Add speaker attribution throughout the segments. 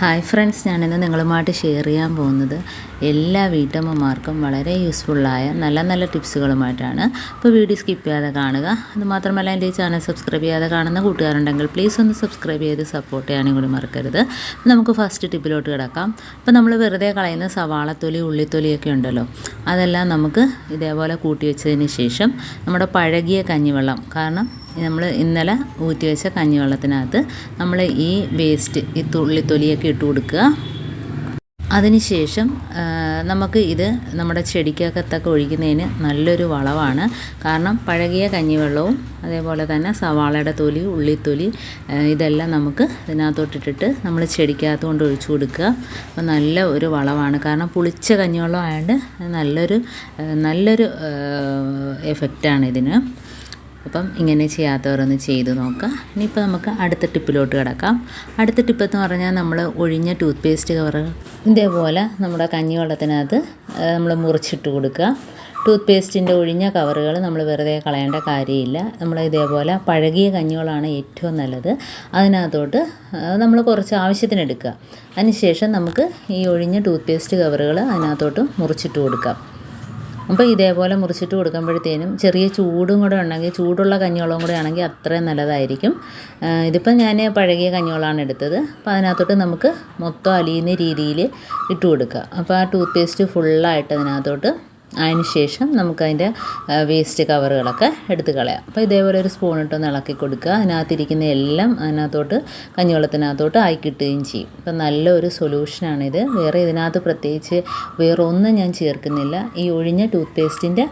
Speaker 1: Hi friends ഞാനിന്ന് നിങ്ങളുമായിട്ട് share ചെയ്യാൻ പോകുന്നത് എല്ലാ വീട്ടമ്മമാർക്കും വളരെ യൂസ്ഫുള്ളായ നല്ല നല്ല ടിപ്സുകളുമായിട്ടാണ് അപ്പോൾ വീഡിയോ സ്കിപ്പ് ചെയ്യാതെ കാണുക. അതുമാത്രമല്ല എന്റെ ചാനൽ സബ്സ്ക്രൈബ് ചെയ്യാതെ കാണുന്ന കൂട്ടുകാരുണ്ടെങ്കിൽ പ്ലീസ് ഒന്ന് സബ്സ്ക്രൈബ് ചെയ്ത് സപ്പോർട്ട് ചെയ്യാനും കൂടി മറക്കരുത്. നമുക്ക് ഫസ്റ്റ് ടിപ്പിലോട്ട് കിടക്കാം. അപ്പോൾ നമ്മൾ വെറുതെ കളയുന്ന സവാളത്തൊലി ഉള്ളിത്തൊലിയൊക്കെ ഉണ്ടല്ലോ അതെല്ലാം നമുക്ക് ഇതേപോലെ കൂട്ടി വെച്ചതിന് ശേഷം നമ്മുടെ പഴകിയ കഞ്ഞിവെള്ളം കാരണം നമ്മൾ ഇന്നലെ ഊറ്റി വെച്ച കഞ്ഞിവെള്ളത്തിനകത്ത് നമ്മൾ ഈ വേസ്റ്റ് ഈ തുള്ളിത്തൊലിയൊക്കെ ഇട്ട് കൊടുക്കുക. അതിനുശേഷം ശേഷം നമുക്ക് ഇത് നമ്മുടെ ചെടിക്കകത്തൊക്കെ ഒഴിക്കുന്നതിന് നല്ലൊരു വളമാണ് കാരണം പഴകിയ കഞ്ഞിവെള്ളവും അതേപോലെ തന്നെ സവാളയുടെ തൊലി ഉള്ളിത്തൊലി ഇതെല്ലാം നമുക്ക് ഇതിനകത്തോട്ടിട്ടിട്ട് നമ്മൾ ചെടിക്കകത്ത് കൊണ്ട് ഒഴിച്ചു കൊടുക്കുക. അപ്പോൾ നല്ല ഒരു വളമാണ് കാരണം പുളിച്ച കഞ്ഞിവെള്ളം ആയതുകൊണ്ട് നല്ലൊരു നല്ലൊരു എഫക്റ്റാണ് ഇതിന്. അപ്പം ഇങ്ങനെ ചെയ്യാത്തവരൊന്ന് ചെയ്ത് നോക്കുക ഇനിയിപ്പോൾ നമുക്ക് അടുത്ത ടിപ്പിലോട്ട് കിടക്കാം. അടുത്ത ടിപ്പ് എന്ന് പറഞ്ഞാൽ നമ്മൾ ഒഴിഞ്ഞ ടൂത്ത് പേസ്റ്റ് കവർ ഇതേപോലെ നമ്മുടെ കഞ്ഞിവെള്ളത്തിനകത്ത് നമ്മൾ മുറിച്ചിട്ട് കൊടുക്കുക. ടൂത്ത് പേസ്റ്റിന്റെ ഒഴിഞ്ഞ കവറുകൾ നമ്മൾ വെറുതെ കളയേണ്ട കാര്യമില്ല. നമ്മൾ ഇതേപോലെ പഴകിയ കഞ്ഞുകളാണ് ഏറ്റവും നല്ലത്. അതിനകത്തോട്ട് നമ്മൾ കുറച്ച് ആവശ്യത്തിന് എടുക്കുക. അതിനുശേഷം നമുക്ക് ഈ ഒഴിഞ്ഞ ടൂത്ത് പേസ്റ്റ് കവറുകൾ അതിനകത്തോട്ട് മുറിച്ചിട്ട് കൊടുക്കാം. അപ്പോൾ ഇതേപോലെ മുറിച്ചിട്ട് കൊടുക്കുമ്പോഴത്തേനും ചെറിയ ചൂടും കൂടെ ഉണ്ടെങ്കിൽ ചൂടുള്ള കഞ്ഞിവെള്ളം കൂടെ ആണെങ്കിൽ അത്രയും നല്ലതായിരിക്കും. ഇതിപ്പോൾ ഞാൻ പഴകിയ കഞ്ഞിവെള്ളമാണ് എടുത്തത്. അപ്പോൾ അതിനകത്തോട്ട് നമുക്ക് മൊത്തം അലിയുന്ന രീതിയിൽ ഇട്ട് കൊടുക്കുക. അപ്പോൾ ആ ടൂത്ത് പേസ്റ്റ് ഫുള്ളായിട്ട് അതിനകത്തോട്ട് അതിന് ശേഷം നമുക്കതിന്റെ വേസ്റ്റ് കവറുകളൊക്കെ എടുത്ത് കളയാം. അപ്പോൾ ഇതേപോലെ ഒരു സ്പൂൺ ഇട്ടൊന്ന് ഇളക്കി കൊടുക്കുക. അതിനകത്തിരിക്കുന്ന എല്ലാം അതിനകത്തോട്ട് കഞ്ഞിവെള്ളത്തിനകത്തോട്ട് ആയി കിട്ടുകയും ചെയ്യും. അപ്പം നല്ലൊരു സൊല്യൂഷനാണിത് വേറെ ഇതിനകത്ത് പ്രത്യേകിച്ച് വേറെ ഒന്നും ഞാൻ ചേർക്കുന്നില്ല. ഈ ഒഴിഞ്ഞ ടൂത്ത് പേസ്റ്റിന്റെ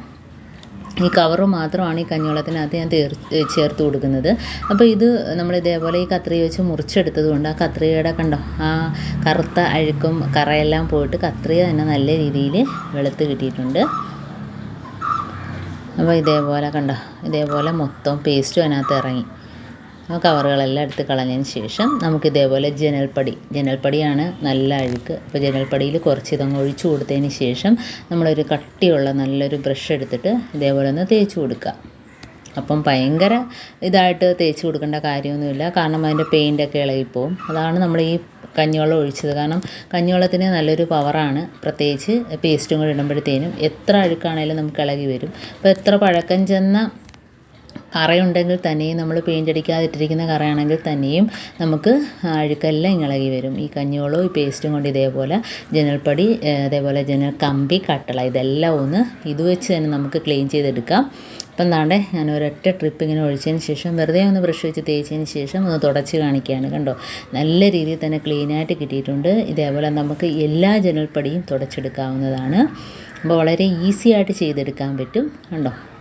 Speaker 1: ഈ കവറ് മാത്രമാണ് ഈ കഞ്ഞിവെള്ളത്തിനകത്ത് ഞാൻ തീർ ചേർത്ത് കൊടുക്കുന്നത്. അപ്പോൾ ഇത് നമ്മൾ ഇതേപോലെ ഈ കത്രിക വെച്ച് മുറിച്ചെടുത്തത് കൊണ്ട് ആ കത്രികയുടെ കണ്ടോ ആ കറുത്ത അഴുക്കും കറയെല്ലാം പോയിട്ട് കത്രിക തന്നെ നല്ല രീതിയിൽ വെളുത്ത് കിട്ടിയിട്ടുണ്ട്. അപ്പോൾ ഇതേപോലെ കണ്ടോ ഇതേപോലെ മൊത്തം പേസ്റ്റും അതിനകത്ത് ഇറങ്ങി. ആ കവറുകളെല്ലാം എടുത്ത് കളഞ്ഞതിന് ശേഷം നമുക്ക് ഇതേപോലെ ജനൽപ്പടി. ജനൽപ്പടിയാണ് നല്ല അഴുക്ക്. അപ്പോൾ ജനൽപ്പടിയിൽ കുറച്ച് ഇതങ്ങ് ഒഴിച്ചു കൊടുത്തതിന് ശേഷം നമ്മളൊരു കട്ടിയുള്ള നല്ലൊരു ബ്രഷ് എടുത്തിട്ട് ഇതേപോലെ ഒന്ന് തേച്ച് കൊടുക്കുക. അപ്പം ഭയങ്കര ഇതായിട്ട് തേച്ച് കൊടുക്കേണ്ട കാര്യമൊന്നുമില്ല. കാരണം അതിന്റെ പെയിന്റൊക്കെ ഇളകിപ്പോവും. അതാണ് നമ്മൾ ഈ കഞ്ഞിവെള്ളം ഒഴിച്ചത്. കാരണം കഞ്ഞിവെള്ളത്തിന് നല്ലൊരു പവറാണ്. പ്രത്യേകിച്ച് പേസ്റ്റും കൂടെ ഇടുമ്പോഴത്തേനും എത്ര അഴുക്കാണേലും നമുക്ക് ഇളകി വരും. അപ്പോൾ എത്ര പഴക്കം ചെന്ന കറയുണ്ടെങ്കിൽ തന്നെയും നമ്മൾ പെയിന്റ് അടിക്കാതിട്ടിരിക്കുന്ന കറയാണെങ്കിൽ തന്നെയും നമുക്ക് അഴുക്കെല്ലാം ഇളകി വരും. ഈ കഞ്ഞിവെള്ളവും ഈ പേസ്റ്റും കൊണ്ട് ഇതേപോലെ ജനൽപ്പടി അതേപോലെ ജനൽ കമ്പി കട്ടള ഇതെല്ലാം ഒന്ന് ഇത് വെച്ച് തന്നെ നമുക്ക് ക്ലീൻ ചെയ്തെടുക്കാം. അപ്പം എന്താണ്ട് ഞാൻ ഒരൊറ്റ ട്രിപ്പ് ഇങ്ങനെ ഒഴിച്ചതിന് ശേഷം വെറുതെ ഒന്ന് ബ്രഷ് വെച്ച് തേച്ചതിന് ശേഷം ഒന്ന് തുടച്ച് കാണിക്കുകയാണ് കണ്ടോ? നല്ല രീതിയിൽ തന്നെ ക്ലീനായിട്ട് കിട്ടിയിട്ടുണ്ട്. ഇതേപോലെ നമുക്ക് എല്ലാ ജനൽപ്പടിയും തുടച്ചെടുക്കാവുന്നതാണ്. അപ്പോൾ വളരെ ഈസി ആയിട്ട് ചെയ്തെടുക്കാൻ പറ്റും. കണ്ടോ?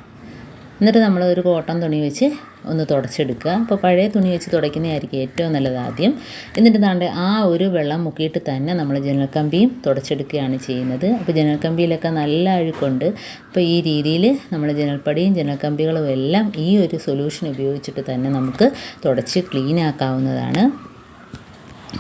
Speaker 1: എന്നിട്ട് നമ്മൾ ഒരു കോട്ടൺ തുണി വെച്ച് ഒന്ന് തുടച്ചെടുക്കുക. അപ്പോൾ പഴയ തുണി വെച്ച് തുടയ്ക്കുന്നതായിരിക്കും ഏറ്റവും നല്ലത് ആദ്യം. എന്നിട്ട് താണ്ട് ആ ഒരു വെള്ളം മുക്കിയിട്ട് തന്നെ നമ്മൾ ജനൽക്കമ്പിയും തുടച്ചെടുക്കുകയാണ് ചെയ്യുന്നത്. അപ്പോൾ ജനൽക്കമ്പിയിലൊക്കെ നല്ല അഴുക്കുണ്ട്. അപ്പോൾ ഈ രീതിയിൽ നമ്മൾ ജനൽപ്പടിയും ജനൽക്കമ്പികളും എല്ലാം ഈ ഒരു സൊല്യൂഷൻ ഉപയോഗിച്ചിട്ട് തന്നെ നമുക്ക് തുടച്ച് ക്ലീൻ ആക്കാവുന്നതാണ്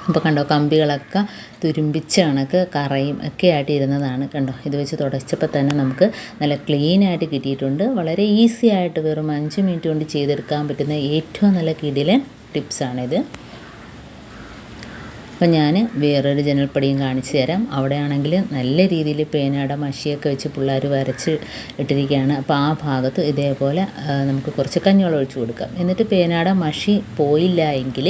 Speaker 1: അപ്പോൾ കണ്ടോ കമ്പികളൊക്കെ തുരുമ്പിച്ച കണക്ക് കറയും ഒക്കെ ആയിട്ട് ഇരുന്നതാണ് കണ്ടോ. ഇത് വെച്ച് തുടച്ചപ്പോൾ തന്നെ നമുക്ക് നല്ല ക്ലീൻ ആയിട്ട് കിട്ടിയിട്ടുണ്ട്. വളരെ ഈസി ആയിട്ട് വെറും അഞ്ച് മിനിറ്റ് കൊണ്ട് ചെയ്തെടുക്കാൻ പറ്റുന്ന ഏറ്റവും നല്ല കിടിലൻ ടിപ്സാണിത് അപ്പം ഞാൻ വേറൊരു ജനൽപ്പടിയും കാണിച്ചു തരാം. അവിടെയാണെങ്കിൽ നല്ല രീതിയിൽ പേനയുടെ മഷിയൊക്കെ വെച്ച് പിള്ളേർ വരച്ച് ഇട്ടിരിക്കുകയാണ്. അപ്പോൾ ആ ഭാഗത്ത് ഇതേപോലെ നമുക്ക് കുറച്ച് കഞ്ഞിവെള്ളം ഒഴിച്ച് കൊടുക്കാം. എന്നിട്ട് പേനയുടെ മഷി പോയില്ല എങ്കിൽ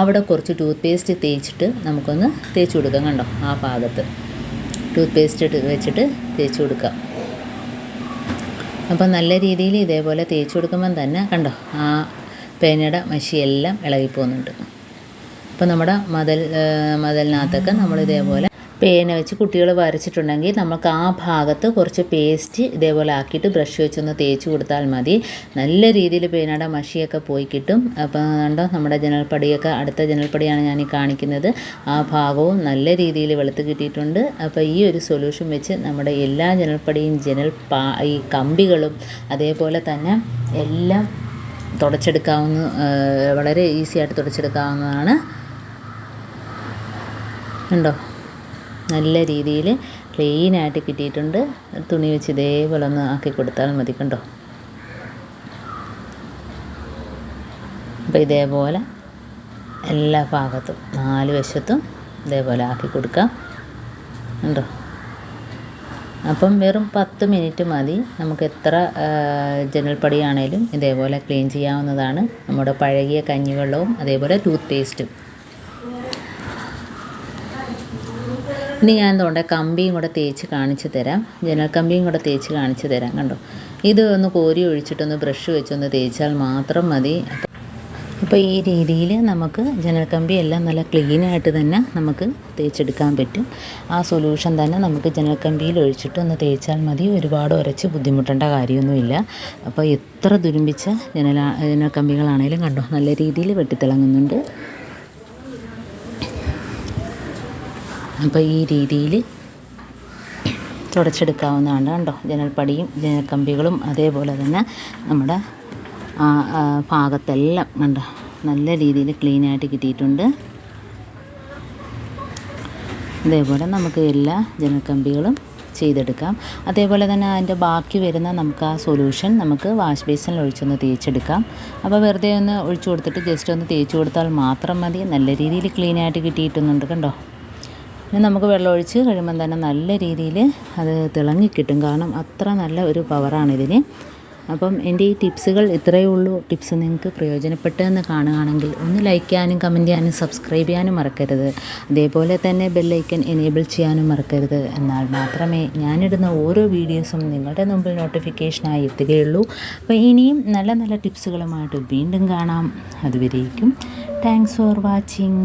Speaker 1: അവിടെ കുറച്ച് ടൂത്ത് പേസ്റ്റ് തേച്ചിട്ട് നമുക്കൊന്ന് തേച്ച് കൊടുക്കാം. കണ്ടോ? ആ ഭാഗത്ത് ടൂത്ത് പേസ്റ്റ് വെച്ചിട്ട് തേച്ച് കൊടുക്കാം. അപ്പോൾ നല്ല രീതിയിൽ ഇതേപോലെ തേച്ച് കൊടുക്കുമ്പം തന്നെ കണ്ടോ ആ പേനയുടെ മഷിയെല്ലാം ഇളകിപ്പോകുന്നുണ്ട്. അപ്പോൾ നമ്മുടെ മതൽ മതലിനകത്തൊക്കെ നമ്മൾ ഇതേപോലെ പേന വെച്ച് കുട്ടികൾ വരച്ചിട്ടുണ്ടെങ്കിൽ നമുക്ക് ആ ഭാഗത്ത് കുറച്ച് പേസ്റ്റ് ഇതേപോലെ ആക്കിയിട്ട് ബ്രഷ് വെച്ചൊന്ന് തേച്ച് കൊടുത്താൽ മതി. നല്ല രീതിയിൽ പേനയുടെ മഷിയൊക്കെ പോയി കിട്ടും. അപ്പോൾ കണ്ടോ നമ്മുടെ ജനൽപ്പടിയൊക്കെ അടുത്ത ജനൽപ്പടിയാണ് ഞാൻ ഈ കാണിക്കുന്നത്. ആ ഭാഗവും നല്ല രീതിയിൽ വെളുത്ത് കിട്ടിയിട്ടുണ്ട്. അപ്പോൾ ഈ ഒരു സൊല്യൂഷൻ വെച്ച് നമ്മുടെ എല്ലാ ജനൽപ്പടിയും ജനൽ ഈ കമ്പികളും അതേപോലെ തന്നെ എല്ലാം തുടച്ചെടുക്കാവുന്ന വളരെ ഈസിയായിട്ട് തുടച്ചെടുക്കാവുന്നതാണ്. ഉണ്ടോ നല്ല രീതിയിൽ ക്ലീനായിട്ട് കിട്ടിയിട്ടുണ്ട്. തുണി വെച്ച് ഇതേപോലെ ഒന്ന് ആക്കി കൊടുത്താൽ മതി കണ്ടോ? അപ്പോൾ ഇതേപോലെ എല്ലാ ഭാഗത്തും നാല് വശത്തും ഇതേപോലെ ആക്കി കൊടുക്കാം. ഉണ്ടോ അപ്പം വെറും പത്ത് മിനിറ്റ് മതി. നമുക്ക് എത്ര ജനൽപ്പടിയാണേലും ഇതേപോലെ ക്ലീൻ ചെയ്യാവുന്നതാണ്. നമ്മുടെ പഴകിയ കഞ്ഞിവെള്ളവും അതേപോലെ ടൂത്ത് പേസ്റ്റും ഇനി ഞാൻ തോണ്ട കമ്പിയും കൂടെ തേച്ച് കാണിച്ചു തരാം. ജനൽ കമ്പിയും കൂടെ തേച്ച് കാണിച്ചു തരാം. കണ്ടോ? ഇത് ഒന്ന് കോരി ഒഴിച്ചിട്ടൊന്ന് ബ്രഷ് വെച്ചൊന്ന് തേച്ചാൽ മാത്രം മതി. അപ്പോൾ ഈ രീതിയിൽ നമുക്ക് ജനൽ കമ്പി എല്ലാം നല്ല ക്ലീനായിട്ട് തന്നെ നമുക്ക് തേച്ചെടുക്കാൻ പറ്റും. ആ സൊല്യൂഷൻ തന്നെ നമുക്ക് ജനൽ കമ്പിയിൽ ഒഴിച്ചിട്ട് ഒന്ന് തേച്ചാൽ മതി. ഒരുപാട് ഉരച്ച് ബുദ്ധിമുട്ടേണ്ട കാര്യമൊന്നുമില്ല. അപ്പോൾ എത്ര ദുരുമ്പിച്ച ജനല ജനൽ കമ്പികളാണേലും കണ്ടോ? നല്ല രീതിയിൽ വെട്ടിത്തിളങ്ങുന്നുണ്ട്. അപ്പോൾ ഈ രീതിയിൽ തുടച്ചെടുക്കാവുന്നതാണ് കണ്ടോ. ജനൽപ്പടിയും ജനൽക്കമ്പികളും അതേപോലെ തന്നെ നമ്മുടെ ഭാഗത്തെല്ലാം കണ്ടോ. നല്ല രീതിയിൽ ക്ലീനായിട്ട് കിട്ടിയിട്ടുണ്ട്. അതേപോലെ നമുക്ക് എല്ലാ ജനൽക്കമ്പികളും ചെയ്തെടുക്കാം. അതേപോലെ തന്നെ അതിന്റെ ബാക്കി വരുന്ന നമുക്ക് ആ സൊല്യൂഷൻ നമുക്ക് വാഷ് ബേസിനിൽ ഒഴിച്ചൊന്ന് തേച്ചെടുക്കാം. അപ്പോൾ വെറുതെ ഒന്ന് ഒഴിച്ചു കൊടുത്തിട്ട് ജസ്റ്റ് ഒന്ന് തേച്ച് കൊടുത്താൽ മാത്രം മതി. നല്ല രീതിയിൽ ക്ലീനായിട്ട് കിട്ടിയിട്ടുന്നുണ്ട് കണ്ടോ. ഇനി നമുക്ക് വെള്ളം ഒഴിച്ച് കഴിയുമ്പം തന്നെ നല്ല രീതിയിൽ അത് തിളങ്ങിക്കിട്ടും. കാരണം അത്ര നല്ല ഒരു പവറാണ് ഇതിന്. അപ്പം എന്റെ ഈ ടിപ്സുകൾ ഇത്രയേ ഉള്ളൂ. ടിപ്സ് നിങ്ങൾക്ക് പ്രയോജനപ്പെട്ടതെന്ന് കാണുകയാണെങ്കിൽ ഒന്ന് ലൈക്ക് ചെയ്യാനും കമന്റ് ചെയ്യാനും സബ്സ്ക്രൈബ് ചെയ്യാനും മറക്കരുത്. അതേപോലെ തന്നെ ബെല്ലൈക്കൻ എനേബിൾ ചെയ്യാനും മറക്കരുത്. എന്നാൽ മാത്രമേ ഞാനിടുന്ന ഓരോ വീഡിയോസും നിങ്ങളുടെ മുമ്പിൽ നോട്ടിഫിക്കേഷനായി എത്തുകയുള്ളൂ. അപ്പോൾ ഇനിയും നല്ല നല്ല ടിപ്സുകളുമായിട്ട് വീണ്ടും കാണാം. അതുവരേക്കും താങ്ക്സ് ഫോർ വാച്ചിങ്